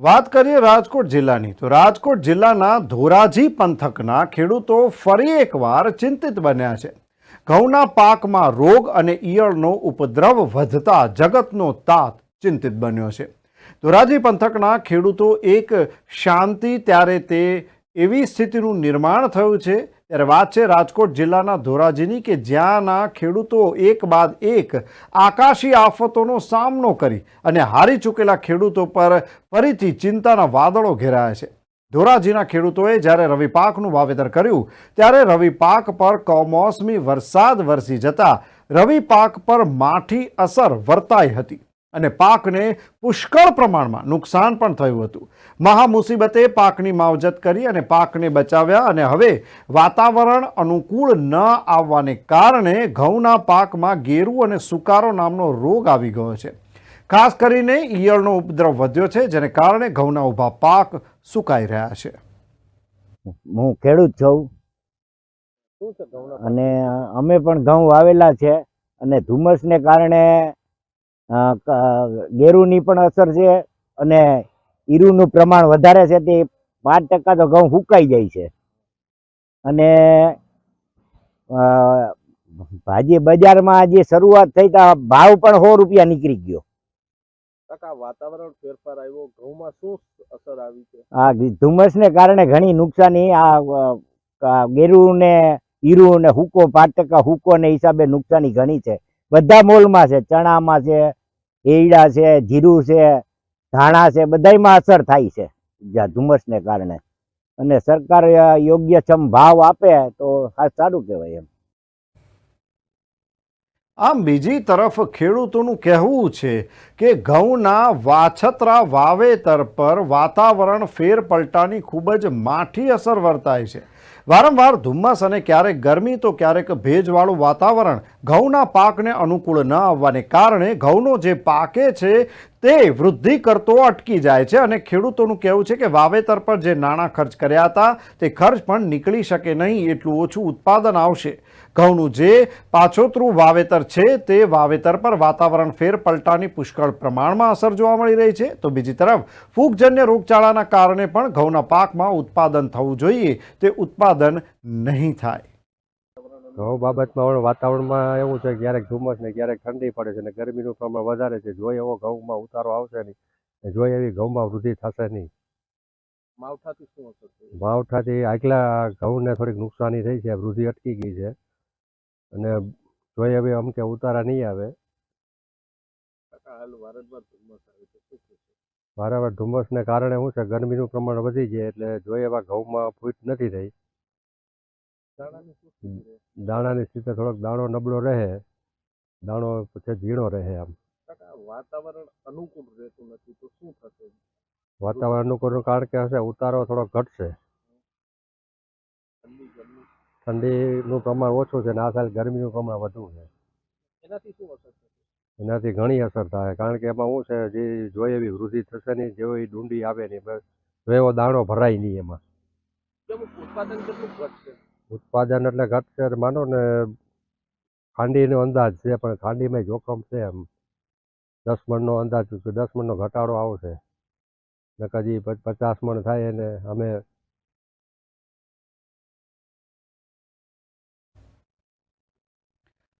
વાત કરીએ રાજકોટ જિલ્લાની, તો રાજકોટ જિલ્લાના ધોરાજી પંથકના ખેડૂતો ફરી એકવાર ચિંતિત બન્યા છે. ઘઉંના પાકમાં રોગ અને ઈયળનો ઉપદ્રવ વધતા જગતનો તાત ચિંતિત બન્યો છે. ધોરાજી પંથકના ખેડૂતો એક શાંતિ ત્યારે તે એવી સ્થિતિનું નિર્માણ થયું છે ત્યારે વાત છે રાજકોટ જિલ્લાના ધોરાજીની કે જ્યાંના ખેડૂતો એક બાદ એક આકાશી આફતોનો સામનો કરી અને હારી ચૂકેલા ખેડૂતો પર ફરીથી ચિંતાના વાદળો ઘેરાયા છે. ધોરાજીના ખેડૂતોએ જ્યારે રવિ પાકનું વાવેતર કર્યું, ત્યારે રવિ પાક પર કમોસમી વરસાદ વરસી જતા રવિ પાક પર માઠી અસર વર્તાઈ હતી. અને પાકને પુષ્કળ પ્રમાણમાં નુકસાન પણ થયું હતું. મહા મુસીબતે પાકની માવજત કરી અને પાકને બચાવ્યા અને હવે વાતાવરણ અનુકૂળ ન આવવાને કારણે ઘઉંના પાકમાં ગેરુ અને સુકારો નામનો રોગ આવી ગયો છે. ખાસ કરીને ઈયળનો ઉપદ્રવ વધ્યો છે જેને કારણે ઘઉંના ઊભા પાક સુકાઈ રહ્યા છે. હું ખેડૂત છું. શું છે અને અમે પણ ઘઉં વાવેલા છે અને ધુમ્મસને કારણે ગેરુની પણ અસર છે અને ઈરુનું પ્રમાણ વધારે છે તે પાંચ ટકા તો ઘઉં સુકાઈ જાય છે. અને ભાજી બજારમાં જે શરૂઆત થઈ તા ભાવ પણ સો રૂપિયા નીકળી ગયો. કાકા વાતાવરણ ફેરફાર આવ્યો. ઘઉંમાં શું અસર આવી છે? આ ધુમ્મસને કારણે ઘણી નુકસાની આ અ, ને ઈરુ ને હુકો પાંચ ટકા હુકો ને હિસાબે નુકસાની ઘણી છે. બધા મોલમાં છે ચણામાં છે એરડા છે જીરું છે, ધાણા છે બધામાં અસર થાય છે. ધુમ્મસને કારણે. અને સરકાર યોગ્ય યોગ્યક્ષમ ભાવ આપે તો સારું કહેવાય એમ. આમ બીજી તરફ ખેડૂતોનું કહેવું છે કે ઘઉંના વાછતરા વાવેતર પર વાતાવરણ ફેરપલટાની ખૂબ જ માઠી અસર વર્તાય છે. વારંવાર ધુમ્મસ અને ક્યારેક ગરમી તો ક્યારેક ભેજવાળું વાતાવરણ ઘઉંના પાકને અનુકૂળ ન આવવાને કારણે ઘઉંનો જે પાકે છે તે વૃદ્ધિ કરતો અટકી જાય છે અને ખેડૂતોનું કહેવું છે કે વાવેતર પર જે નાણાં ખર્ચ કર્યા હતા તે ખર્ચ પણ નીકળી શકે નહીં, એટલું ઓછું ઉત્પાદન આવશે. ઘઉંનું જે પાછોતરું વાવેતર છે તે વાવેતર પર વાતાવરણ ફેરપલટાની પુષ્કળ પ્રમાણમાં અસર જોવા મળી રહી છે. તો બીજી તરફ ફૂગજન્ય રોગચાળાના કારણે પણ ઘઉંના પાકમાં ઉત્પાદન થવું જોઈએ. તે ઉત્પાદન નહીં થાય. ઘઉં બાબતમાં વાતાવરણમાં એવું છે ક્યારેક ધુમ્મસ ને ક્યારેક ઠંડી પડે છે અને ગરમીનું પ્રમાણ વધારે છે. જો એવો ઘઉંમાં ઉતારો આવશે નહીં. જોઈ જો એવી ઘઉંમાં વૃદ્ધિ થશે નહીં. માવઠાથી શું અસર થઈ માવઠાથી આગલા ઘઉંને થોડીક નુકસાની થઈ છે. વૃદ્ધિ અટકી ગઈ છે. અને જોઈ હવે અમ કે ઉતારા નહીં આવે. વારંવાર ધુમ્મસને કારણે શું છે? ગરમીનું પ્રમાણ વધી જાય એટલે જોઈએ એવા ઘઉંમાં ફૂટ નથી થઈ દાણાની સ્થિતિ થોડોક દાણો નબળો રહે. દાણો પછી ઝીણો રહે આમ. વાતાવરણ અનુકૂળ રહેતું નથી તો શું થશે? વાતાવરણ અનુકૂળનું કારણ કે હશે ઉતારો થોડો ઘટશે. ઠંડીનું પ્રમાણ ઓછું છે અને આ સાલ ગરમીનું પ્રમાણ વધુ છે. એનાથી શું અસર એનાથી ઘણી અસર થાય કારણ કે એમાં શું છે જે જોઈએ એવી વૃદ્ધિ થશે નહીં જેવો ડુંડી આવે નહીં બસ એવો દાણો ભરાય નહીં એમાં. ઉત્પાદન કેટલું ઘટશે ઉત્પાદન એટલે ઘટશે માનો ને ખાંડીનો અંદાજ છે પણ ખાંડીમાં જોખમ છે એમ. દસ મણનો અંદાજ દસ મણનો ઘટાડો આવશે. ને કદી પચાસ મણ થાય એને અમે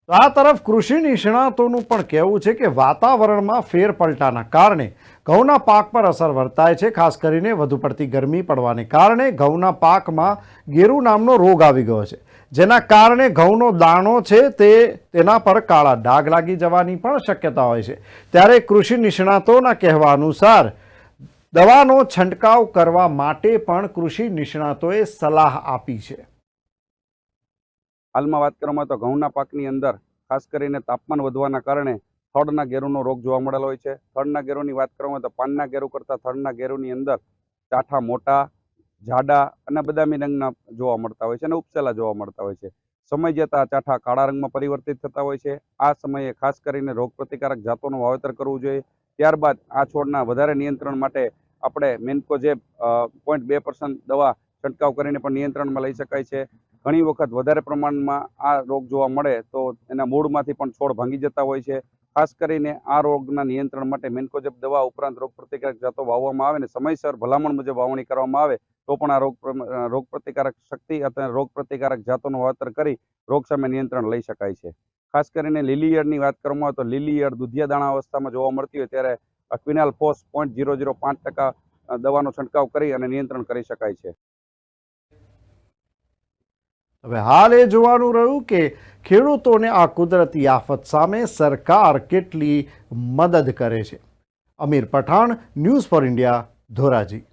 આ તરફ કૃષિ નિષ્ણાતોનું પણ કહેવું છે કે વાતાવરણમાં ફેરપલટાના કારણે ઘઉંના પાક પર અસર વર્તાય છે. ખાસ કરીને વધુ પડતી ગરમી પડવાને કારણે ઘઉંના પાકમાં ગેરુ નામનો રોગ આવી ગયો છે. જેના કારણે ઘઉંનો દાણો છે તે તેના પર કાળા ડાઘ લાગી જવાની પણ શક્યતા હોય છે. ત્યારે કૃષિ નિષ્ણાતોના કહેવા અનુસાર દવાનો છંટકાવ કરવા માટે પણ કૃષિ નિષ્ણાતોએ સલાહ આપી છે. હાલમાં વાત કરવામાં તો ઘઉંના પાકની અંદર ખાસ કરીને તાપમાન વધવાના કારણે થડના ગેરુનો રોગ જોવા મળેલો હોય છે. થડના ગેરુની વાત કરવામાં તો પાનના ગેરુ કરતાં થડના ગેરુની અંદર ચાઠા મોટા, જાડા અને બદામી રંગના જોવા મળતા હોય છે અને ઉપસેલા જોવા મળતા હોય છે. સમય જતાં ચાઠા કાળા રંગમાં પરિવર્તિત થતા હોય છે. આ સમયે ખાસ કરીને રોગ પ્રતિકારક જાતોનું વાવેતર કરવું જોઈએ. ત્યારબાદ આ છોડના વધારે નિયંત્રણ માટે આપણે મેન્કોજેબ પોઈન્ટ બે દવા છંટકાવ કરીને પણ નિયંત્રણમાં લઈ શકાય છે. ઘણી વખત વધારે પ્રમાણમાં આ રોગ જોવા મળે તો એના મૂળમાંથી પણ છોડ ભાંગી જતા હોય છે. ખાસ કરીને આ રોગના નિયંત્રણ માટે મેન્કોજેબ દવા ઉપરાંત રોગ પ્રતિકારક જાતો વાવવામાં આવે અને સમયસર ભલામણ મુજબ વાવણી કરવામાં આવે તો પણ આ રોગ રોગ પ્રતિકારક શક્તિ અથવા રોગ પ્રતિકારક જાતોનું વાતર કરી રોગ સામે નિયંત્રણ લઈ શકાય છે. ખાસ કરીને લીલી ઈયળની વાત કરવામાં આવે તો લીલી ઈયળ દુધિયા દાણા અવસ્થામાં જોવા મળતી હોય ત્યારે quinalphos point zero zero પાંચ ટકા દવાનો છંટકાવ કરી અને નિયંત્રણ કરી શકાય છે. હવે હાલ એ જોવાનું રહ્યું કે ખેડૂતોને આ કુદરતી આફત સામે સરકાર કેટલી મદદ કરે છે. Amir Pathan, news for India, Dhoraji.